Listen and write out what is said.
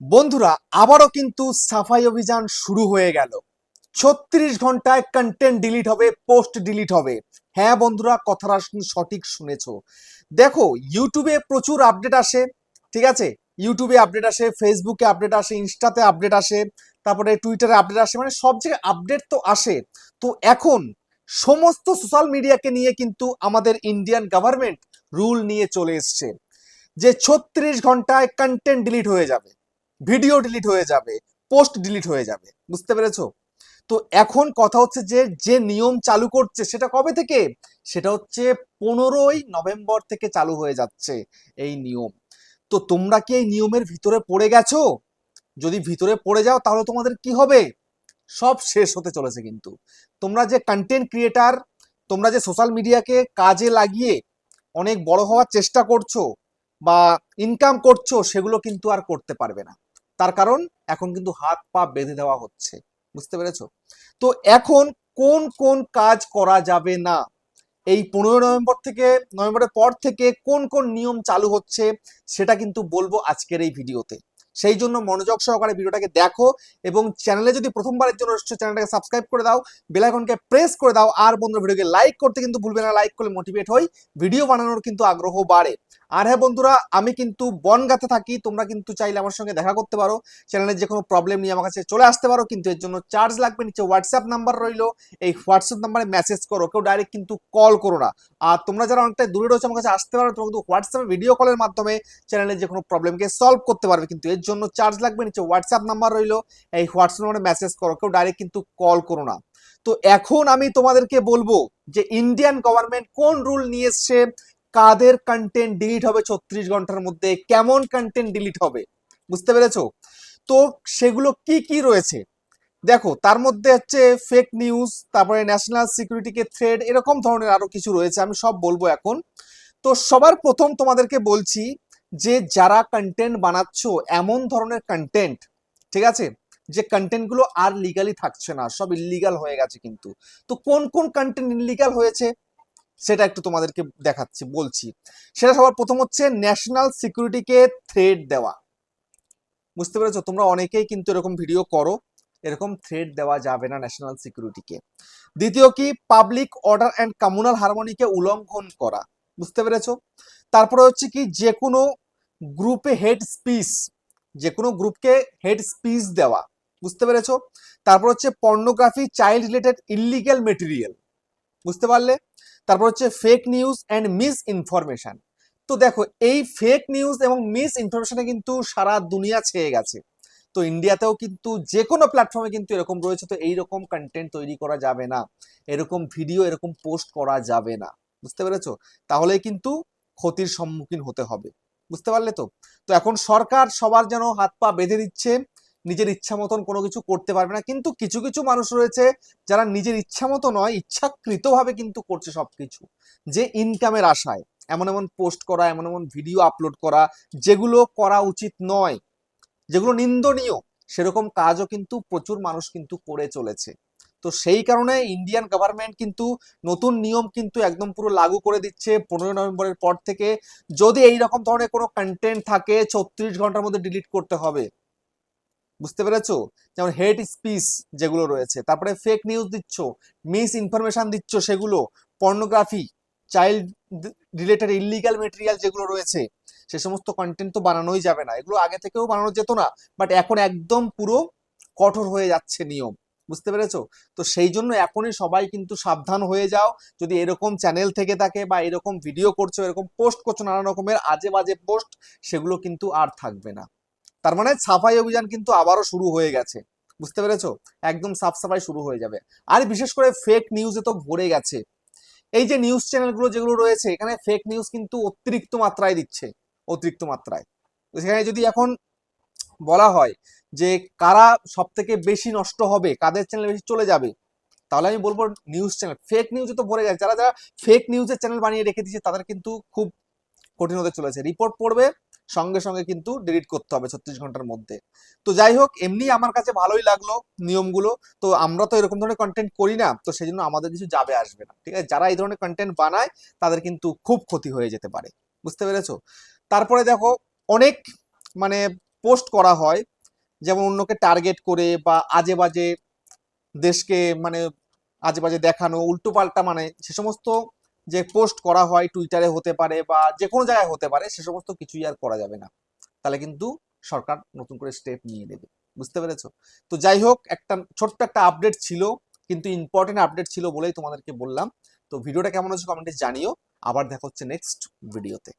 বন্ধুরা, আবারও কিন্তু সাফাই অভিযান শুরু হয়ে গেল। ছত্রিশ ঘন্টায় কন্টেন্ট ডিলিট হবে পোস্ট ডিলিট হবে। হ্যাঁ বন্ধুরা, কথাটা সঠিক শুনেছো। দেখো ইউটিউবে প্রচুর আপডেট আসে, ঠিক আছে? ইউটিউবে আপডেট আসে ফেসবুকে আপডেট আসে ইনস্টাতে আপডেট আসে, তারপরে টুইটারে আপডেট আসে মানে সব জায়গায় আপডেট তো আসে। তো এখন সমস্ত সোশ্যাল মিডিয়াকে নিয়ে কিন্তু আমাদের ইন্ডিয়ান গভর্নমেন্ট রুল নিয়ে চলে এসছে, যে ছত্রিশ ঘন্টায় কন্টেন্ট ডিলিট হয়ে যাবে। ভিডিও ডিলিট হয়ে যাবে পোস্ট ডিলিট হয়ে যাবে, বুঝতে পেরেছ? তো এখন কথা হচ্ছে যে যে নিয়ম চালু করছে সেটা কবে থেকে? সেটা হচ্ছে পনেরোই নভেম্বর থেকে চালু হয়ে যাচ্ছে এই নিয়ম। তো তোমরা কি এই নিয়মের ভিতরে পড়ে গেছো? যদি ভিতরে পড়ে যাও, তাহলে তোমাদের কি হবে? সব শেষ হতে চলেছে কিন্তু। তোমরা যে কন্টেন্ট ক্রিয়েটার তোমরা যে সোশ্যাল মিডিয়াকে কাজে লাগিয়ে অনেক বড় হওয়ার চেষ্টা করছ বা ইনকাম করছ, সেগুলো কিন্তু আর করতে পারবে না। তার কারণ এখন কিন্তু হাত পা বেঁধে দেওয়া হচ্ছে। বুঝতে পেরেছ? তো এখন কোন কোন কাজ করা যাবে না? এই পনেরো নভেম্বর থেকে, নভেম্বরের পর থেকে কোন কোন নিয়ম চালু হচ্ছে, সেটা কিন্তু বলব আজকের এই ভিডিওতে। সেই জন্য মনোযোগ সহকারে ভিডিওটাকে দেখো এবং চ্যানেলে যদি প্রথমবারের জন্য চ্যানেলটাকে সাবস্ক্রাইব করে দাও বেলাইকনকে প্রেস করে দাও, আর বন্ধুরা ভিডিওকে লাইক করতে কিন্তু ভুলবে না লাইক করলে মোটিভেট হই ভিডিও বানানোর কিন্তু আগ্রহ বাড়ে। আর হ্যাঁ বন্ধুরা, আমি কিন্তু বনগাতে থাকি, তোমরা কিন্তু চাইলে আমার সঙ্গে দেখা করতে পারো চ্যানেলের যে কোনো প্রবলেম নিয়ে আমার কাছে চলে আসতে পারো, কিন্তু এর জন্য চার্জ লাগবে, নিচে হোয়াটসঅ্যাপ নাম্বার রইল, এই হোয়াটসঅ্যাপ নাম্বারে মেসেজ করো, কেউ ডাইরেক্ট কিন্তু কল করো না। আর তোমরা যারা অনেকটাই দূরে রয়েছে আমার কাছে আসতে পারো, তোমরা কিন্তু হোয়াটসঅ্যাপে ভিডিও কলের মাধ্যমে চ্যানেলের যে কোনো প্রবলেমকে সলভ করতে পারবে, কিন্তু এর জন্য চার্জ লাগবে? নিচে হোয়াটসঅ্যাপ নাম্বার রইল। এই হোয়াটসঅ্যাপ নাম্বারে মেসেজ করো, কেউ ডাইরেক্ট কিন্তু কল করো না। তো এখন আমি তোমাদেরকে বলব যে ইন্ডিয়ান গভর্নমেন্ট কোন রুল নিয়ে এসছে? কাদের কন্টেন্ট ডিলিট হবে ছত্রিশ ঘণ্টার মধ্যে? কেমন কন্টেন্ট ডিলিট হবে? বুঝতে পেরেছ? তো সেগুলো কি কি রয়েছে? দেখো, তার মধ্যে হচ্ছে ফেক নিউজ তারপরে ন্যাশনাল সিকিউরিটিকে থ্রেড এরকম ধরনের আরও কিছু রয়েছে, আমি সব বলব এখন। তো সবার প্রথম তোমাদেরকে বলছি যে যারা কন্টেন্ট বানাচ্ছ, এমন ধরনের কন্টেন্ট ঠিক আছে? যে কন্টেন্টগুলো আর লিগালি থাকছে না, সব ইলিগাল হয়ে গেছে কিন্তু। তো কোন কোন কন্টেন্ট ইলিগাল হয়েছে? সেটা একটু তোমাদেরকে দেখাচ্ছি, বলছি। সেটা সবার প্রথম হচ্ছে ন্যাশনাল সিকিউরিটিকে থ্রেড দেওয়া। বুঝতে পেরেছ? তোমরা অনেকেই কিন্তু এরকম ভিডিও করো, এরকম থ্রেড দেওয়া যাবে না ন্যাশনাল সিকিউরিটিকে দ্বিতীয় কি? পাবলিক অর্ডার অ্যান্ড কমিউনাল হারমোনিকে উল্লঙ্ঘন করা। বুঝতে পেরেছ? তারপরে হচ্ছে কি যে কোনো গ্রুপে হেড স্পিচ যে কোনো গ্রুপকে হেড স্পিচ দেওয়া, বুঝতে পেরেছ? তারপর হচ্ছে pornography child related illegal material বুঝতে পারলে? তারপর হচ্ছে fake news and misinformation তো দেখো, এই ফেক নিউজ এবং মিস ইনফরমেশনে কিন্তু সারা দুনিয়া ছেয়ে গেছে। তো ইন্ডিয়াতেও কিন্তু যে কোনো প্ল্যাটফর্মে কিন্তু এরকম রয়েছে, তো এইরকম কন্টেন্ট তৈরি করা যাবে না। এরকম ভিডিও এরকম পোস্ট করা যাবে না। বুঝতে পেরেছ? তাহলে কিন্তু ক্ষতির সম্মুখীন হতে হবে। বুঝতে পারলে তো? তো এখন সরকার সবার যেন হাত পা বেঁধে দিচ্ছে, নিজের ইচ্ছা মতন কোনো কিছু করতে পারবে না। কিন্তু কিছু কিছু মানুষ রয়েছে যারা নিজের ইচ্ছা মতো নয়, ইচ্ছাকৃতভাবে কিন্তু করছে সবকিছু। যে ইনকামের আশায়, এমন এমন পোস্ট করা, এমন এমন ভিডিও আপলোড করা, যেগুলো করা উচিত নয়, যেগুলো নিন্দনীয়, সেরকম কাজও কিন্তু প্রচুর মানুষ কিন্তু করে চলেছে। তো সেই কারণে ইন্ডিয়ান গভর্নমেন্ট কিন্তু নতুন নিয়ম কিন্তু একদম পুরো লাগু করে দিচ্ছে পনেরো নভেম্বরের পর থেকে। যদি এই রকম ধরনের কোনো কন্টেন্ট থাকে, ছত্রিশ ঘণ্টার মধ্যে ডিলিট করতে হবে। বুঝতে পেরেছ? যেমন হেড স্পিচ যেগুলো রয়েছে, তারপরে ফেক নিউজ দিচ্ছ মিস ইনফরমেশন দিচ্ছ, সেগুলো pornography child related illegal material যেগুলো রয়েছে, সে সমস্ত কন্টেন্ট তো বানানোই যাবে না। এগুলো আগে থেকেও বানানো যেত না বাট এখন একদম পুরো কঠোর হয়ে যাচ্ছে নিয়ম। বুঝতে পেরেছ? তো সেই জন্য এখনই সবাই কিন্তু সাবধান হয়ে যাও। যদি এরকম চ্যানেল থেকে থাকে বা এরকম ভিডিও করছ, এরকম পোস্ট করছ, নানা রকমের আজে বাজে পোস্ট সেগুলো কিন্তু আর থাকবে না। তার মানে সাফাই অভিযান কিন্তু আবারও শুরু হয়ে গেছে। বুঝতে পেরেছ? একদম সাফ সাফাই শুরু হয়ে যাবে। আর বিশেষ করে ফেক নিউজে তো ভরে গেছে। এই যে নিউজ চ্যানেলগুলো যেগুলো রয়েছে, এখানে ফেক নিউজ কিন্তু অতিরিক্ত মাত্রায় দিচ্ছে। অতিরিক্ত মাত্রায়। সেখানে যদি এখন বলা হয় যে কারা সব থেকে বেশি নষ্ট হবে, কাদের চ্যানেল বেশি চলে যাবে, তাহলে আমি বলব নিউজ চ্যানেল ফেক নিউজে তো ভরে গেছে, যারা যারা ফেক নিউজের চ্যানেল বানিয়ে রেখে দিয়েছে, তাদের কিন্তু খুব কঠিন হতে চলেছে। রিপোর্ট পড়বে, সঙ্গে সঙ্গে কিন্তু ডিলিট করতে হবে ছত্রিশ ঘণ্টার মধ্যে। তো যাই হোক, এমনি আমার কাছে ভালোই লাগল নিয়মগুলো, তো আমরা তো এরকম ধরনের কন্টেন্ট করি না, তো সেই জন্য আমাদের কিছু যাবে আসবে না, ঠিক আছে? যারা এই ধরনের কন্টেন্ট বানায়, তাদের কিন্তু খুব ক্ষতি হয়ে যেতে পারে, বুঝতে পেরেছ? তারপরে দেখো, অনেক মানে পোস্ট করা হয়, যেমন অন্যকে টার্গেট করে বা আজে বাজে দেশকে মানে আজে বাজে দেখানো উল্টো পাল্টা মানে সে সমস্ত যে পোস্ট করা হয় টুইটারে হতে পারে বা যে কোনো জায়গায় হতে পারে, সে সমস্ত কিছুই আর করা যাবে না। তাহলে কিন্তু সরকার নতুন করে স্টেপ নিয়ে নেবে। বুঝতে পেরেছ? তো যাই হোক, একটা ছোট্ট একটা আপডেট ছিল, কিন্তু ইম্পর্টেন্ট আপডেট ছিল বলেই তোমাদেরকে বললাম। তো ভিডিওটা কেমন হচ্ছে কমেন্টে জানিও। আবার দেখা হচ্ছে নেক্সট ভিডিওতে